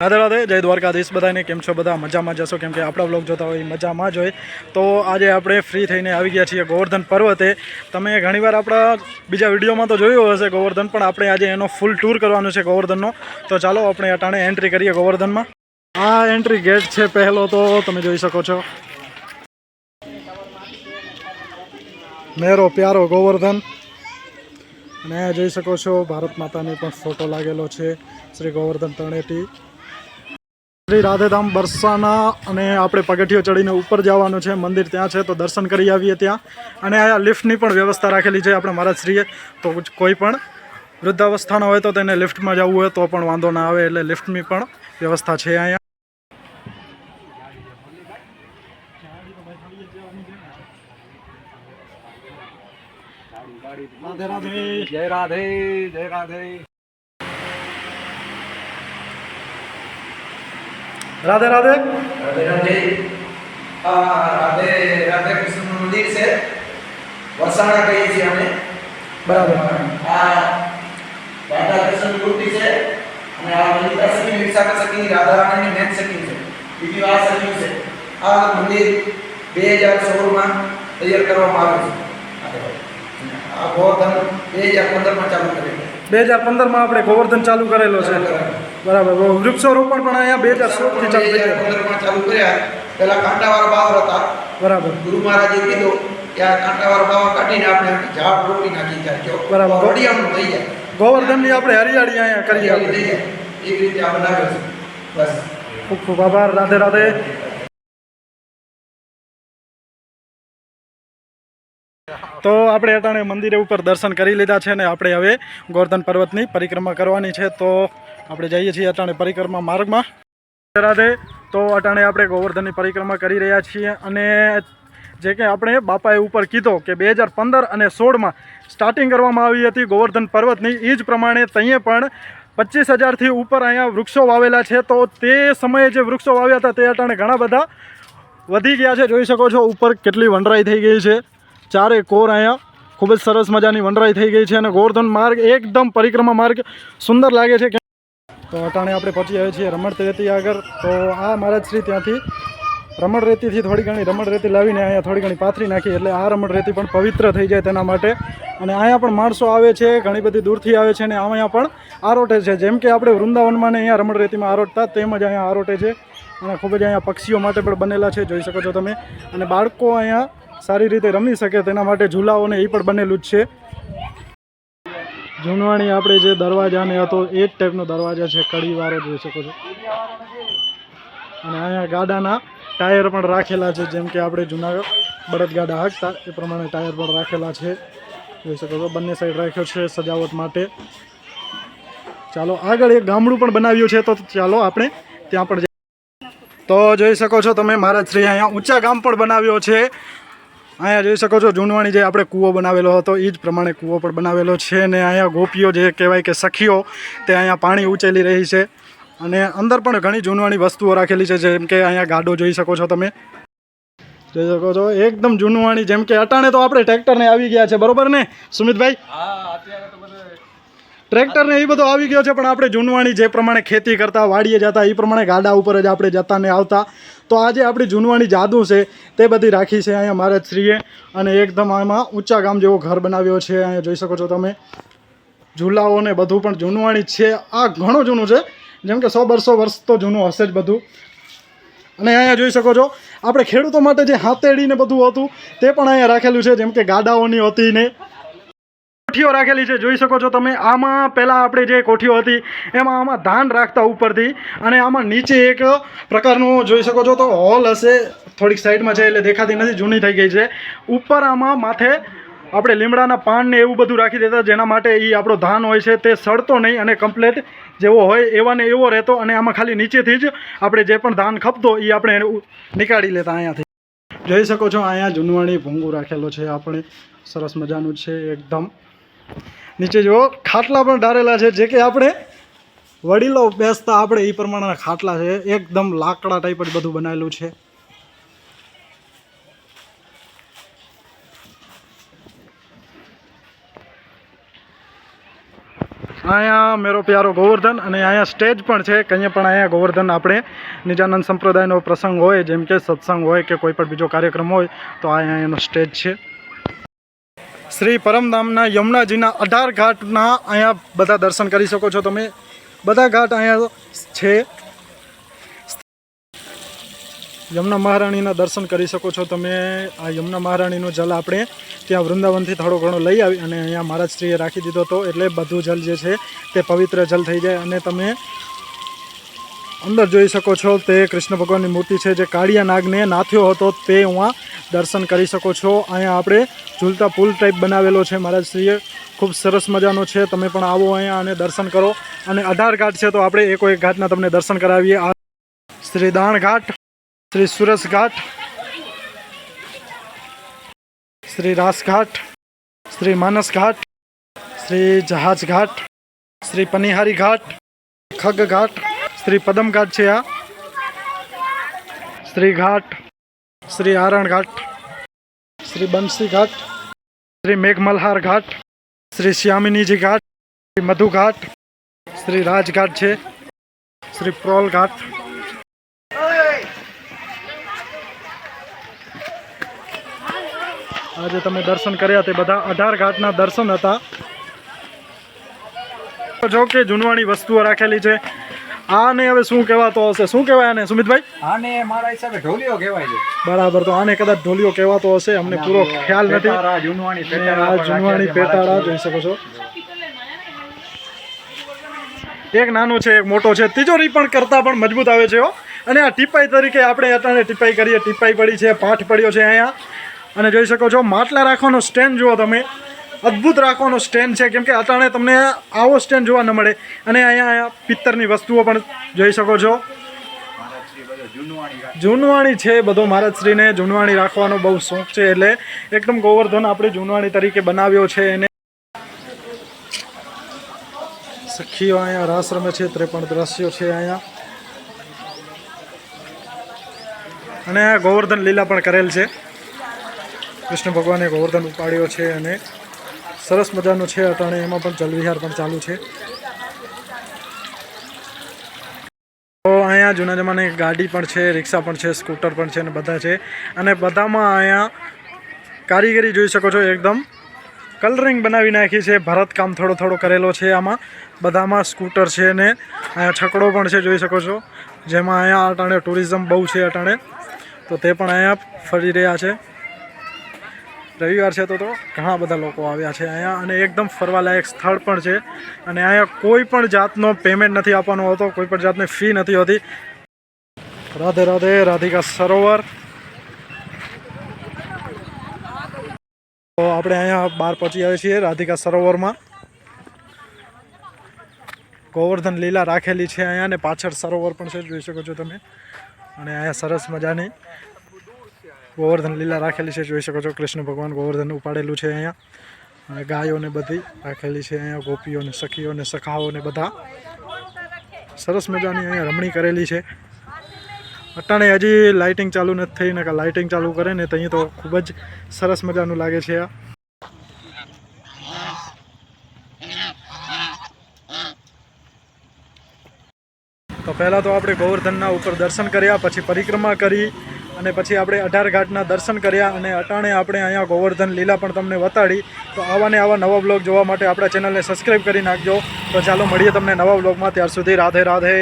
રાધે રાધે, જય દ્વારકાધીશ બધાને, કેમ છો બધા? મજામાં જશો કેમ કે આપણા બ્લોગ જોતા હોય મજામાં જ હોય. તો આજે આપણે ફ્રી થઈને આવી ગયા છીએ ગોવર્ધન પર્વતે. તમે ઘણીવાર આપણા બીજા વિડીયોમાં તો જોયું હશે ગોવર્ધન, પણ આપણે આજે એનો ફૂલ ટૂર કરવાનો છે ગોવર્ધનનો. તો ચાલો આપણે અટાણે એન્ટ્રી કરીએ ગોવર્ધનમાં. આ એન્ટ્રી ગેટ છે પહેલો તો, તમે જોઈ શકો છો. મેરો પ્યારો ગોવર્ધન. અને જોઈ શકો છો, ભારત માતાની પણ ફોટો લાગેલો છે શ્રી ગોવર્ધન તળેટી શ્રી રાધેધામ બરસાના અને આપણે પગથિયો ચડીને ઉપર જવાનું છે, મંદિર ત્યાં છે, તો દર્શન કરી આવીએ ત્યાં. અને આ લિફ્ટની પણ વ્યવસ્થા રાખેલી છે આપણે મહારાજશ્રીએ. તો કોઈ પણ વૃદ્ધાવસ્થાનો હોય તો તેને લિફ્ટમાં જવું હોય તો પણ વાંધો ના આવે, એટલે લિફ્ટની પણ વ્યવસ્થા છે અહીંયા. રાધે રાધે, જય રાધે જય રાધે. રાધે રાધે. રાધે રાધે. કૃષ્ણ મંદિર છે. વરસાણા કહીએ છીએ અમે. બરાબર. આ રાધા કૃષ્ણ મૂર્તિ છે અને આ લલિતા સખી વિશાખા સખી રાધા રાણીની મેન સખી છે. બીજી આ સખી છે. આ મંદિર બે હજાર સોળમાં તૈયાર કરવામાં આવ્યું છે. આ ગોવર્ધન બે હજાર પંદરમાં ચાલુ કરેલું બે હજાર પંદરમાં આપણે ગોવર્ધન ચાલુ કરેલો છે. બરાબર. વૃક્ષારોપણ પણ અહીંયા બે હજાર સોળથી ચાલુ થઈ ગયું. ચાલુ કર્યા. પેલા કાંટાવાળા બાવર હતા. બરાબર. ગુરુ મહારાજે કીધું કે આ કાંટાવાળા બાવર કાઢીને આપણે ઝાડ રોપી નાખી જાય બરાબર. વડિયામણું થઈ જાય. ગોવર્ધનની આપણે હરિયાળી અહીંયા હરિયાળી આપણે થઈ રીતે આ બનાવ્યો છે. બસ. ખૂબ ખૂબ આભાર. રાધે રાધે. તો આપણે અટાણે મંદિરે ઉપર દર્શન કરી લીધા છે ને આપણે હવે ગોવર્ધન પર્વતની પરિક્રમા કરવાની છે. તો આપણે જઈએ છીએ અટાણે પરિક્રમા માર્ગમાં. રાધે, તો અટાણે આપણે ગોવર્ધનની પરિક્રમા કરી રહ્યા છીએ અને જે કે આપણે બાપાએ ઉપર કીધો કે બે હજાર પંદર અને સોળમાં સ્ટાર્ટિંગ કરવામાં આવી હતી ગોવર્ધન પર્વતની. એ જ પ્રમાણે તઈએ પણ પચીસ હજારથી ઉપર અહીંયા વૃક્ષો વાવેલા છે. તો તે સમયે જે વૃક્ષો વાવ્યા હતા તે અટાણે ઘણા બધા વધી ગયા છે. જોઈ શકો છો, ઉપર કેટલી વંડરાઈ થઈ ગઈ છે. ચારે કોર અહીંયા ખૂબ જ સરસ મજાની વંડરાઈ થઈ ગઈ છે અને ગોવર્ધન માર્ગ એકદમ પરિક્રમા માર્ગ સુંદર લાગે છે. તો અટાણે આપણે પહોંચી આવ્યા છીએ રમણ રેતી આગળ. તો આ મહારાજ શ્રી ત્યાંથી. રમણ રેતીથી થોડી ઘણી, રમણ રેતી લાવીને અહીંયા થોડી ઘણી પાથરી નાખી એટલે આ રમણ રેતી પણ પવિત્ર થઈ જાય તેના માટે. અને અહીંયા પણ માણસો આવે છે, ઘણી બધી દૂરથી આવે છે અને અહીંયા પણ આરોટે છે. જેમ કે આપણે વૃંદાવનમાં અહીંયા રમણ રેતીમાં આરોટતા તેમ જ અહીંયા આરોટે છે. અને ખૂબ જ અહીંયા પક્ષીઓ માટે પણ બનેલા છે, જોઈ શકો છો તમે. અને બાળકો અહીંયા સારી રીતે રમી શકે તેના માટે ઝૂલાઓને એ પણ બનેલું જ છે. જૂનવાણી આપણે જે દરવાજાને હતો એ જ ટાઈપનો દરવાજા છે, કડીવાળો જોઈ શકો છો. અને અહીંયા ગાડાના ટાયર પણ રાખેલા છે, જેમ કે આપણે જૂના બળદગાડા હાંકતા, એ પ્રમાણે ટાયર પણ રાખેલા છે. જોઈ શકો છો, બંને સાઈડ રાખ્યો છે સજાવટ માટે. ચાલો, આગળ એક ગામડું પણ બનાવ્યું છે, તો ચાલો આપણે ત્યાં પણ. તો જોઈ શકો છો તમે મહારાજ શ્રી અહીંયા ઊંચા ગામ પણ બનાવ્યો છે. અહીંયા જોઈ શકો છો, જૂનવાણી જે આપણે કૂવો બનાવેલો હતો એ જ પ્રમાણે કૂવો પણ બનાવેલો છે ને અહીંયા ગોપીઓ જે કહેવાય કે સખીઓ, તે અહીંયા પાણી ઉચેલી રહી છે. અને અંદર પણ ઘણી જૂનવાણી વસ્તુઓ રાખેલી છે, જેમ કે અહીંયા ગાડો જોઈ શકો છો તમે. જોઈ શકો છો, એકદમ જૂનવાણી, જેમ કે અટાણે તો આપણે ટ્રેક્ટરને આવી ગયા છે, બરોબર ને? સુમિતભાઈ? ટ્રેક્ટર ને એ બધો આવી ગયો છે, પણ આપણે જૂનવાણી જે પ્રમાણે ખેતી કરતા, વાડીએ જતા, એ પ્રમાણે ગાડા ઉપર જ આપણે જતા ને આવતા. તો આજે આપણી જૂનવાણી જાદુ છે, તે બધી રાખી છે અહીંયા મહારાજ શ્રીએ અને એકદમ આમાં ઊંચા ગામ જેવો ઘર બનાવ્યો છે, અહીંયા જોઈ શકો છો તમે. ઝૂલાઓ ને બધું પણ જૂનવાણી છે. આ ઘણું જૂનું છે, જેમ કે સો બરસો વર્ષ તો જૂનું હશે જ બધું. અને અહીંયા જોઈ શકો છો, આપણે ખેડૂતો માટે જે હાથેડીને બધું હતું, તે પણ અહીંયા રાખેલું છે, જેમ કે ગાડાઓની હતી ને. કોઠીઓ રાખેલી છે. જોઈ શકો છો તમે, આમાં પહેલાં આપણે જે કોઠીઓ હતી, એમાં આમાં ધાન રાખતા ઉપરથી અને આમાં નીચે એક પ્રકારનું જોઈ શકો છો તો હોલ હશે. થોડીક સાઈડમાં છે એટલે દેખાતી નથી, જૂની થઈ ગઈ છે. ઉપર આમાં માથે આપણે લીમડાના પાન ને એવું બધું રાખી દેતા, જેના માટે એ આપણો ધાન હોય છે તે સડતો નહીં અને કમ્પ્લેટ જેવો હોય એવા ને એવો રહેતો અને આમાં ખાલી નીચેથી જ આપણે જે પણ ધાન ખપતો એ આપણે નીકાળી લેતા અહીંયાથી. જોઈ શકો છો, અહીંયા જૂનવાણી ભૂંગું રાખેલો છે, આપણે સરસ મજાનું છે, એકદમ નીચે જો ખાટલા પણ ઢારેલા છે. જે કે આપણે વડીલો બેસતા આપણે એ પ્રમાણેના ખાટલા છે. એકદમ લાકડા ટાઈપ જ બધું બનાવેલું છે. અહીંયા મેરો પ્યારો ગોવર્ધન અને અહીંયા સ્ટેજ પણ છે. કંઈ પણ અહીંયા ગોવર્ધન આપણે નિજાનંદ સંપ્રદાયનો પ્રસંગ હોય, જેમ કે સત્સંગ હોય કે કોઈ પણ બીજો કાર્યક્રમ હોય, તો અહીંયા એનો સ્ટેજ છે. શ્રી પરમધામના યમુનાજીના અઢાર ઘાટના અહીંયા બધા દર્શન કરી શકો છો તમે. બધા ઘાટ અહીંયા છે. યમુના મહારાણીના દર્શન કરી શકો છો તમે. આ યમુના મહારાણીનો જલ આપણે ત્યાં વૃંદાવનથી થોડો ઘણો લઈ આવી અને અહીંયા મહારાજશ્રીએ રાખી દીધો હતો. એટલે બધું જલ જે છે તે પવિત્ર જલ થઈ જાય અને તમે અંદર જોઈ શકો છો, તે કૃષ્ણ ભગવાનની મૂર્તિ છે જે કાળિયા નાગને નાથ્યો હતો, તે હું દર્શન કરી શકો છો. અહીંયા આપણે ઝૂલતા પુલ ટાઈપ બનાવેલો છે. મહારાજશ્રીએ ખૂબ સરસ મજાનો છે. તમે પણ આવો અહીંયા અને દર્શન કરો. અને અઢાર ઘાટ છે તો આપણે એકો એક ઘાટના તમને દર્શન કરાવીએ. આ શ્રી દાણ ઘાટ, શ્રી સુરસ ઘાટ, શ્રી રાસ ઘાટ, શ્રી માનસ ઘાટ, શ્રી જહાજ ઘાટ, શ્રી પનિહારી ઘાટ, ખગ ઘાટ શ્રી પદમ ઘાટ છે આ શ્રી ઘાટ શ્રી આરણ ઘાટ શ્રી બંસી ઘાટ શ્રી મેઘમલ્હાર ઘાટ શ્રી શ્યામિનીજી ઘાટ શ્રી મધુ ઘાટ શ્રી રાજઘાટ છે શ્રી પ્રોલ ઘાટ આજે તમે દર્શન કર્યા તે બધા અઢાર ઘાટના દર્શન હતા. જો કે જૂનવાણી વસ્તુઓ રાખેલી છે. આને હવે શું કહેવાતો હશે? શું કહેવાય આને સુમિતભાઈ? આને મારા હિસાબે ઢોલિયો કહેવાય છે. બરાબર તો આને કદાચ ઢોલિયો કહેવાતો હશે અમને પૂરો ખ્યાલ નથી. જૂનવાણી પેટાળા જોઈ શકો છો. એક નાનો છે એક મોટો છે. તિજોરી પણ કરતા પણ મજબૂત આવે છે અને આ ટીપાઈ તરીકે આપણે અત્યારે ટીપાઈ કરીએ. ટીપાઈ પડી છે પાઠ પડ્યો છે અહીંયા. અને જોઈ શકો છો માટલા રાખવાનો સ્ટેન્ડ જુઓ તમે. અદ્ભુત રાખવાનો સ્ટેન્ડ છે. કેમ કે અટાણે તમને આવો સ્ટેન્ડ જોવા ન મળે. અને અહીંયા પિત્તરની વસ્તુઓ પણ જોઈ શકો છો. જૂનવાણી છે બધો મહારાજશ્રીને. જૂનવાણી રાખવાનો બહુ શોખ છે. એટલે એકદમ ગોવર્ધન આપણે જૂનવાણી તરીકે બનાવ્યો છે એને. સખીઓ અહીંયા રાસ રમે છે. તે પણ દ્રશ્યો છે અહીંયા. અને ગોવર્ધન લીલા પણ કરેલ છે. કૃષ્ણ ભગવાને ગોવર્ધન ઉપાડ્યો છે અને સરસ મજાનું છે અટાણે, એમાં પણ જલવિહાર પણ ચાલુ છે. તો અહીંયા જૂના જમાની ગાડી પણ છે, રિક્ષા પણ છે, સ્કૂટર પણ છે અને બધા છે. અને બધામાં અહીંયા કારીગરી જોઈ શકો છો એકદમ. કલરિંગ બનાવી નાખી છે ભરતકામ થોડો થોડો કરેલો છે આમાં. બધામાં સ્કૂટર છે ને અહીંયા છકડો પણ છે, જોઈ શકો છો. જેમાં અહીંયા અટાણે ટુરિઝમ બહુ છે અટાણે. તો તે પણ અહીંયા ફરી રહ્યા છે. રવિવાર છે તો તો ઘણા બધા લોકો આવ્યા છે અહીંયા અને એકદમ ફરવાલાયક સ્થળ પણ છે. અને અહીંયા કોઈ પણ જાતનો પેમેન્ટ નથી આપવાનો હોતો, કોઈ પણ જાતની ફી નથી હોતી. રાધે રાધે, રાધિકા સરોવર. તો આપણે અહીંયા બહાર પહોંચી આવીએ છીએ રાધિકા સરોવરમાં. ગોવર્ધન લીલા રાખેલી છે અહીંયા અને પાછળ સરોવર પણ છે, જોઈ શકો છો તમે. અને અહીંયા સરસ મજાની ગોવર્ધન લીલા રાખેલી છે, જોઈ શકો છો, કૃષ્ણ ભગવાન ગોવર્ધન ઉપાડેલું છે અહીંયા. અને ગાયોને બધી રાખેલી છે અહીંયા, ગોપીઓને, સખીઓને, સખાઓને બધા. સરસ મજાની અહીંયા રમણી કરેલી છે. અટાણે હજી લાઇટિંગ ચાલુ નથી થઈ ને લાઇટિંગ ચાલુ કરે ને તો અહીં તો ખૂબ જ સરસ મજાનું લાગે છે આ. તો પહેલાં તો આપણે ગોવર્ધનના ઉપર દર્શન કર્યા, પછી પરિક્રમા કરી. અને પછી આપણે અઢાર ઘાટના દર્શન કર્યા અને અટાણે આપણે અહીંયા ગોવર્ધન લીલા પણ તમને બતાડી તો આવા ને આવા નવા બ્લોગ જોવા માટે આપણા ચેનલને સબસ્ક્રાઈબ કરી નાખજો. તો ચાલો, મળીએ તમને નવા બ્લોગમાં ત્યાર સુધી રાધે રાધે.